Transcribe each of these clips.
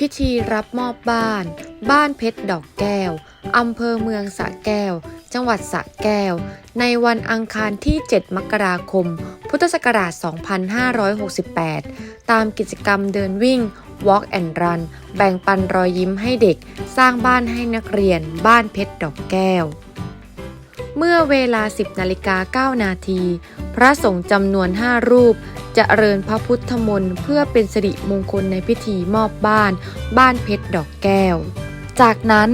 พิธีรับมอบบ้าน บ้านเพชรดอกแก้ว อำเภอเมืองสระแก้ว จังหวัดสระแก้ว ในวันอังคารที่ 7 มกราคม พุทธศักราช 2568 ตามกิจกรรมเดินวิ่ง Walk and Run แบ่งปันรอยยิ้มให้เด็ก สร้างบ้านให้นักเรียน บ้านเพชรดอกแก้ว เมื่อเวลา 10นาฬิกา9นาทีพระสงฆ์จำนวน5รูปจะเริญพระพุทธมนต์เพื่อเป็นสิริมงคลในพิธีมอบบ้าน บ้านเพชรดอกแก้ว จากนั้น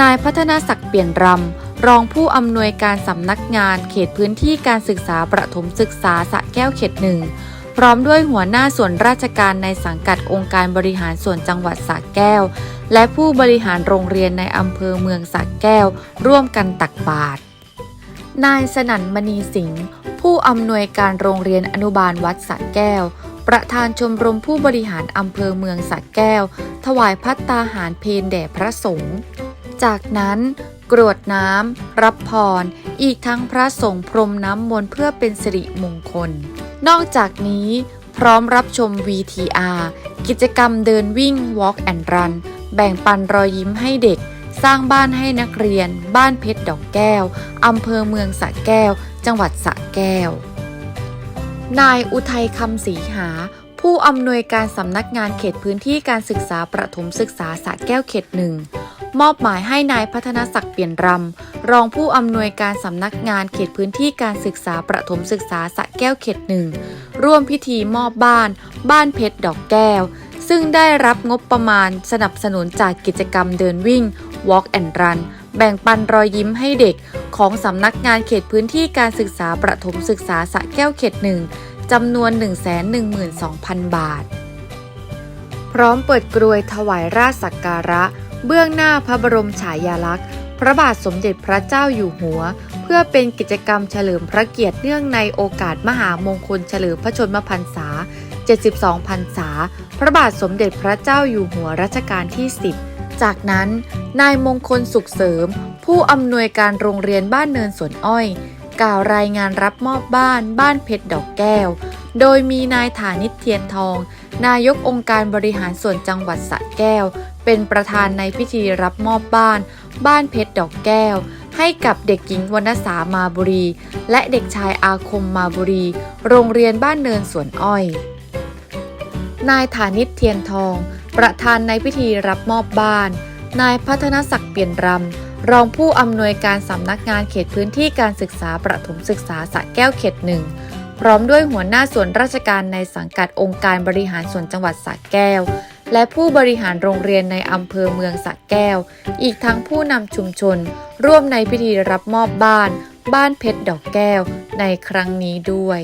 นายพัฒนาศักดิ์เปลี่ยนรำ รองผู้อำนวยการสำนักงานเขตพื้นที่การศึกษาประถมศึกษาสะแก้วเขตหนึ่งพร้อมด้วยหัวหน้าส่วนราชการในสังกัดองค์การบริหารส่วนจังหวัดสระแก้ว และผู้บริหารโรงเรียนในอำเภอเมืองสระแก้ว ร่วมกันตักบาตรนายสนั่นมณีสิงห์ ผู้อำนวยการโรงเรียนอนุบาลวัดสระแก้ว ประธานชมรมผู้บริหารอำเภอเมืองสระแก้ว ถวายพัตตาหารเพนแด่พระสงฆ์จากนั้นกรวดน้ำ รับพร อีกทั้งพระสงฆ์พรมน้ำมนต์เพื่อเป็นสิริมงคล นอกจากนี้พร้อมรับชม VTR กิจกรรมเดินวิ่ง Walk and Run แบ่งปันรอยยิ้มให้เด็ก สร้างบ้านให้นักเรียน บ้านเพชรดอกแก้ว อำเภอเมืองสระแก้ว จังหวัดสระแก้ว นายอุทัยคำศรีหา ผู้อำนวยการสำนักงานเขตพื้นที่การศึกษาประถมศึกษาสระแก้วเขตหนึ่งมอบหมายให้นายพัฒนศักดิ์เปลี่ยนรำ รองผู้อำนวยการสำนักงานเขตพื้นที่การศึกษาประถมศึกษาสะแก้วเขตหนึ่งร่วมพิธีมอบบ้าน บ้านเพชรดอกแก้ว ซึ่งได้รับงบประมาณสนับสนุนจากกิจกรรมเดินวิ่ง Walk and Run แบ่งปันรอยยิ้มให้เด็กของสำนักงานเขตพื้นที่การศึกษาประถมศึกษาสะแก้วเขตหนึ่งจำนวน 112,000 บาท พร้อมเปิดกรวยถวายราชสักการะ เบื้องหน้าพระบรมฉายาลักษณ์ พระบาทสมเด็จพระเจ้าอยู่หัว เพื่อเป็นกิจกรรมเฉลิมพระเกียรติเนื่องในโอกาสมหามงคลเฉลิมพระชนมพรรษา 72พรรษา พระบาทสมเด็จพระเจ้าอยู่หัวรัชกาลที่ 10 จากนั้น นายมงคลสุขเสริม ผู้อำนวยการโรงเรียนบ้านเนินสวนอ้อย กล่าวรายงานรับมอบบ้านบ้านเพชรดอกแก้ว โดยมีนายฐานิตเทียนทอง นายกองค์การบริหารส่วนจังหวัดสระแก้ว เป็นประธานในพิธีรับมอบบ้าน บ้านเพชรดอกแก้ว ให้กับเด็กหญิงวรรณสามาบุรี และเด็กชายอาคมมาบุรี โรงเรียนบ้านเนินสวนอ้อย นายฐานิตเทียนทอง ประธานในพิธีรับมอบบ้าน นายพัฒนศักดิ์เปลี่ยนรำ รองผู้อำนวยการสำนักงานเขตพื้นที่การศึกษาประถมศึกษาสระแก้วเขตหนึ่งพร้อมด้วยหัวหน้าส่วนราชการในสังกัดองค์การบริหารส่วนจังหวัดสระแก้ว และผู้บริหารโรงเรียนในอำเภอเมืองสระแก้ว อีกทั้งผู้นำชุมชน ร่วมในพิธีรับมอบบ้าน บ้านเพชรดอกแก้ว ในครั้งนี้ด้วย